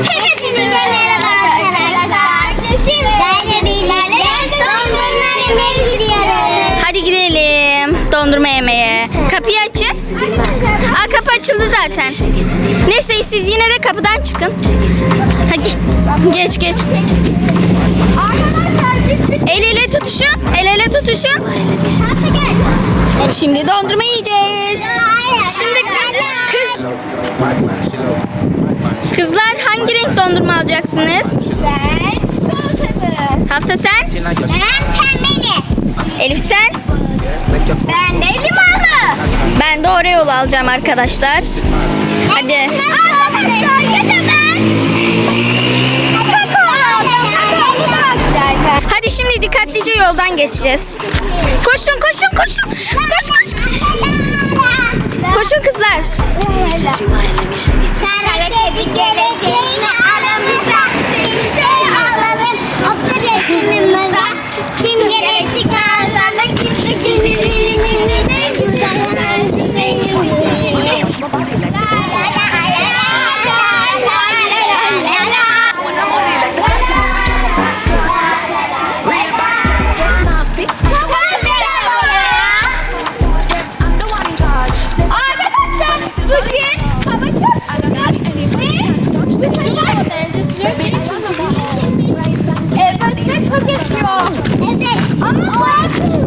Hepinize merhaba arkadaşlar. Şimdi ben. Dondurma yemeye gidiyoruz. Hadi gidelim dondurma yemeye. Kapıyı açın. Aa kapı açıldı zaten. Neyse siz yine de kapıdan çıkın. Hadi geç geç. El ele tutuşun. El ele tutuşun. Şimdi dondurma yiyeceğiz. Şimdi kız, kızlar hangi renk dondurma alacaksınız? Ben çikolatalı. Hafsa sen? Ben pembeli. Elif sen? Ben de limonlu. Ben de Oreo'lu alacağım arkadaşlar. Hadi. Arkadaşlar ya da ben. Kakao alacağım. Zaten. Hadi şimdi dikkatlice yoldan geçeceğiz. Koşun koşun koşun. Koş koş koş. Koşun kızlar. Karakterin geleceğini aramıza bir şey alalım. Otur yakınımıza. Kim gerek çıkarsa da gitti 啊！我要去。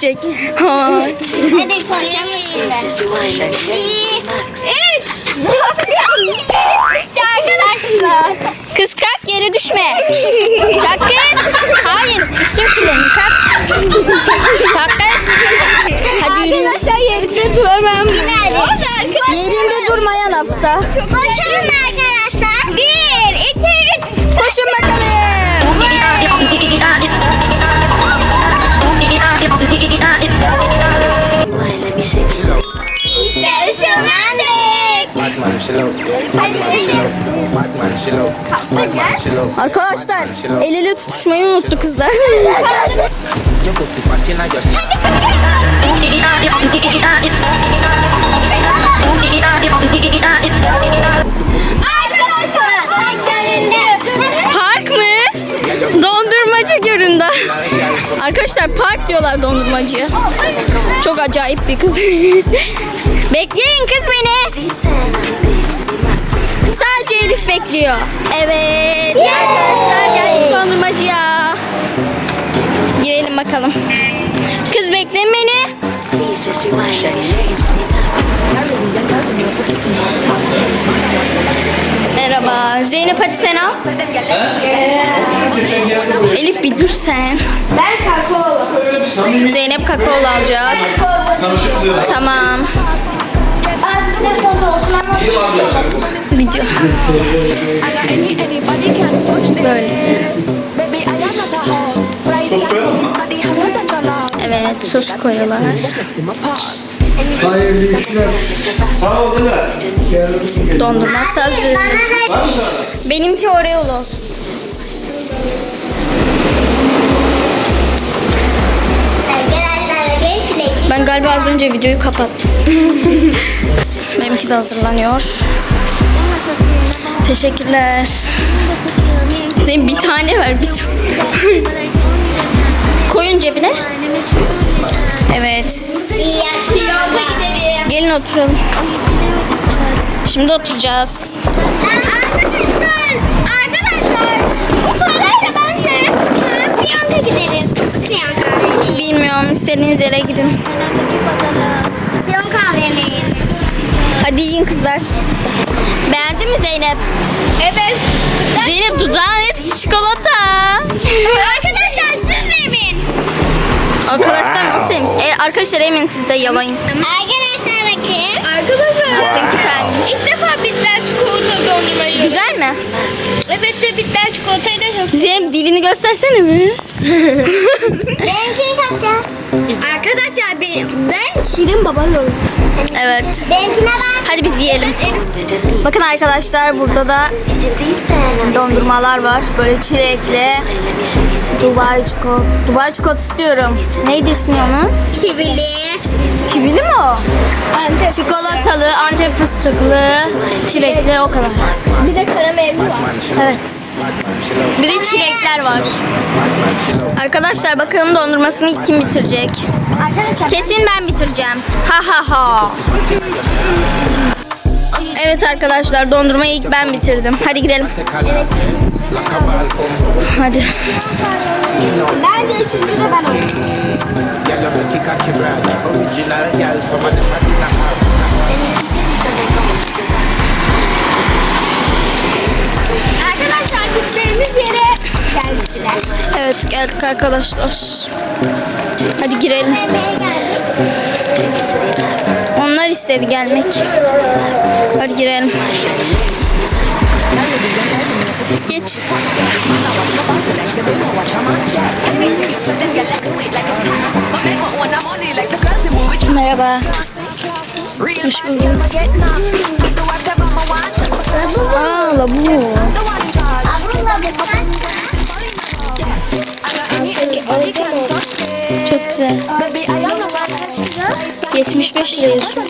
Düşecek. Ha. Hadi konuşalım. İşte arkadaşlar. Kız kalk yere düşme. Kalk kız. Hayır üstün kirlenin kalk. Kalk kız. Hadi yürü. Arkadaşlar yerinde duramam. Yerinde durmayan Hafsa. Koşalım Arkadaşlar el ele tutuşmayı unuttu kızlar. Park mı? Dondurmacı göründü. Arkadaşlar park diyorlar dondurmacıya. Çok acayip bir kız. Bekleyin kız beni. Sadece Elif bekliyor. Evet. Arkadaşlar geldik dondurmacıya. Girelim bakalım. Kız bekleyin beni. Merhaba. Zeynep hadi sen al. Elif bir dur sen. Ben kakaolu. Zeynep kakaolu alacak. Tamam. Bir de sos olsun Video. Böyle. Evet sos koyuyorlar. Hayırlı işler. Sağ ol Diler. Dondurması hazır. bana da Benimki Oreo'lu Ben galiba az önce videoyu kapattım. Benimki de hazırlanıyor. Teşekkürler. Zeyn bir tane ver bir tane. Koyun cebine. Evet. Gelin oturalım. Şimdi oturacağız. Arkadaşlar, arkadaşlar. Bu parayla bence sonra piyonka gideriz. Piyonka. Bilmiyorum istediğiniz yere gidin. Piyonka yemeği. Hadi yiyin kızlar. Beğendin mi Zeynep? Evet. Zeynep dudağın hepsi çikolata. Arkadaşlar siz de yemeyin. Arkadaşlar nasıl yemiş? E, arkadaşlar emin siz de yalayın. Arkadaşlar bakın. Arkadaşlar. Seninki pembiş. İlk defa bitter çikolata dondurma yiyorum. Güzel mi? Evet ve bitter çikolatayı da çok Zeynep dilini göstersene mi? 練習させて。Arkadaşlar ben, ben Şirin baba yiyorum. Evet. Benimkine bak. Hadi biz yiyelim. Bakın arkadaşlar burada da dondurmalar var. Böyle çilekli. Dubai çikolata. Dubai çikolata istiyorum. Neydi ismi onun? Kivili. Kivili mi o? Çikolatalı, antep fıstıklı, çilekli o kadar. Bir de karamelli var. Evet. Bir de çilekler var. Arkadaşlar bakalım dondurmasını ilk kim bitirecek? Arkadaşlar Kesin ben bitireceğim. Ha ha ha. Evet arkadaşlar dondurmayı ilk ben bitirdim. Hadi gidelim. Hadi. bence üçüncü de ben olayım. Evet geldik arkadaşlar. Hadi girelim. Onlar istedi gelmek. Hadi girelim. Geç. Merhaba. Hoş bulduk. Aa labu. Abla Çok güzel. 75 lira yazıyor.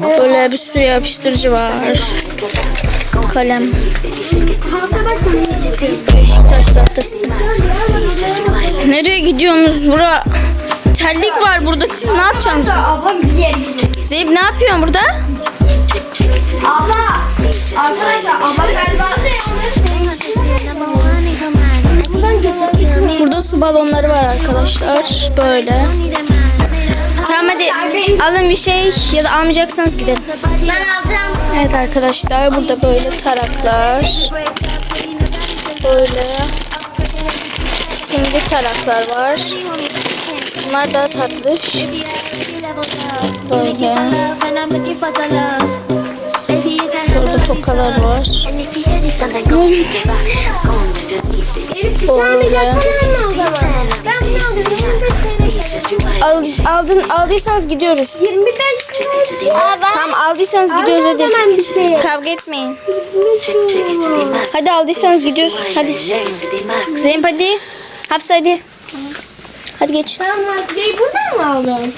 Böyle bir sürü yapıştırıcı var. Kalem. Taş tahtası. Nereye gidiyorsunuz bura? Terlik var burada. Siz ne yapacaksınız? Ablam bir gidiyor. Zeynep ne yapıyorsun burada? Abla. Arkadaşlar balonları var arkadaşlar. Böyle. Tamam hadi alın bir şey ya da almayacaksanız gidelim. ben alacağım. Evet arkadaşlar burada böyle taraklar. Böyle. Simli taraklar var. Bunlar daha tatlı. Böyle. Burada tokalar var. Ben bunu alıyorum. Al, aldın, aldıysanız gidiyoruz. 25 lira. Tamam aldıysanız gidiyoruz hadi. hemen bir şey. Kavga etmeyin. Hadi aldıysanız gidiyoruz. Hadi. Zeynep hadi. Hapse hadi. Hadi geç. Ben maskeyi buradan mı aldım?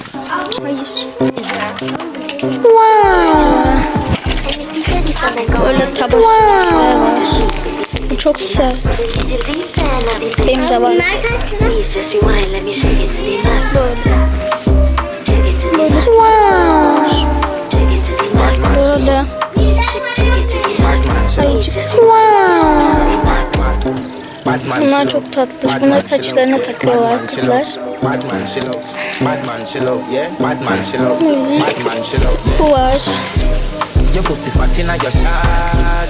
Böyle tabak var. Bu çok güzel. Benim de var. Böyle. Böyle var. Böyle. Ayıcık. Bunlar çok tatlı. Bunları saçlarına takıyorlar kızlar. Bu var. Your pussy fat inna your shot.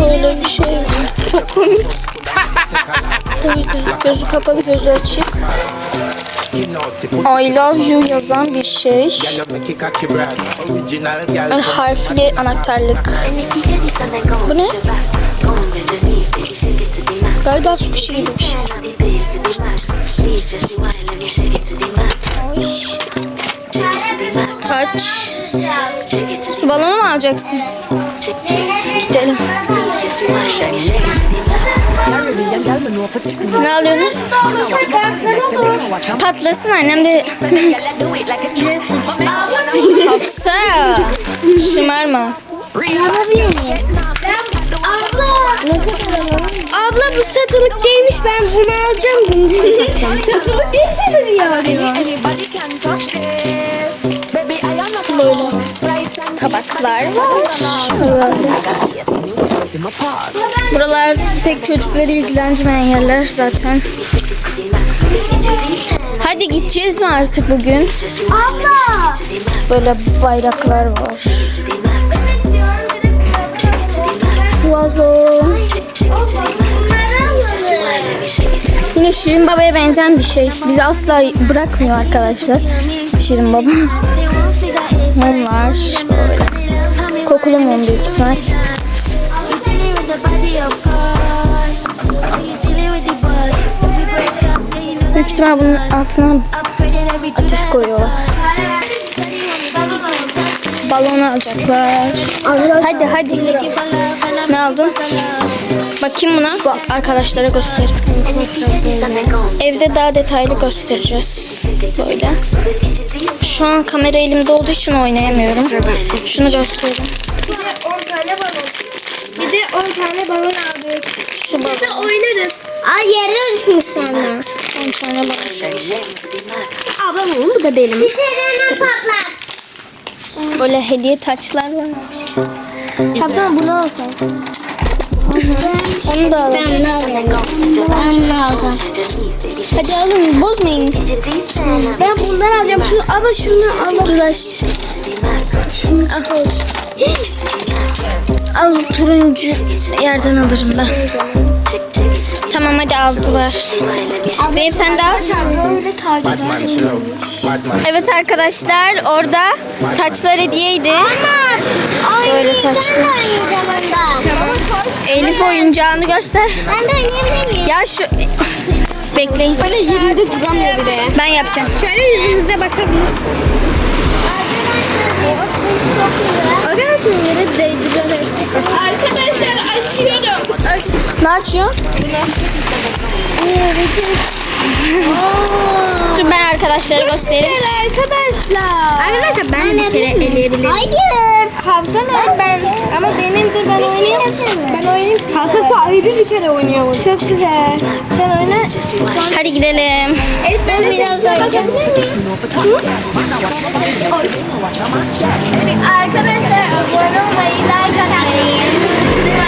Böyle bir şey. Çok komik. Böyle. Gözü kapalı gözü açık. I love you yazan bir şey. Yani harfli anahtarlık. Bu ne? Galiba su kişi gibi bir şey. Ay. Taç. Su balonu mu alacaksınız? Gidelim. Ne alıyorsunuz? Patlasın annem de. Hafsa. Şımarma. Abla bu satılık değilmiş ben bunu alacağım bunu satacağım. satılık değilse de ya. Var. Buralar pek çocukları ilgilendirmeyen yerler zaten. Hadi gideceğiz mi artık bugün? Abla. Böyle bayraklar var. Vazo. Yine Şirin Baba'ya benzeyen bir şey. Bizi asla bırakmıyor arkadaşlar. Şirin Baba. Mumlar. Böyle. Mum büyük ihtimal. Büyük ihtimal bunun altına ateş koyuyorlar. Balon alacaklar. Hadi hadi. Ne aldın? Bakayım buna. Bak arkadaşlara göster. Evde daha detaylı göstereceğiz. Böyle. Şu an kamera elimde olduğu için oynayamıyorum. Şunu göstereyim. Bir de 10 tane balon. Bir de 10 tane balon aldık. Şu balon. Biz de oynarız. Ay yere düşmüş sana. 10 tane balon. Ablam oğlum bu da benim. Siterene patlar. Böyle hediye taçlar var. Kaptan bunu alsın. Onu da alalım. Ben bunu alayım. Ben bunu alacağım. Hadi alın bozmayın. Ben bundan alacağım. Şunu ama şunu al. Dur aç. Al turuncu yerden alırım ben. Tamam hadi aldılar. Zeynep sen de al. Evet arkadaşlar orada taçlar hediyeydi. Böyle taçlar. Elif oyuncağını göster. Ben de oynayabilir miyim? Ya şu... Bekleyin. Böyle yerinde duramıyor bile. Ben yapacağım. Şöyle yüzünüze bakabilirsin. Arkadaşlar yere değdirerek. Arkadaşlar açıyorum. Ne açıyor? Dur ben arkadaşlara göstereyim. Arkadaşlar. Arkadaşlar ben bir kere eleyebilirim. Hayır. Hafsa ne? Ben, ama benim dur ben oynayayım. Ben oynayayım. Hafsa sahibi bir kere oynuyor. Çok güzel. Sen oyna. Hadi gidelim. Elif ben biraz daha. Arkadaşlar abone olmayı, like atmayı,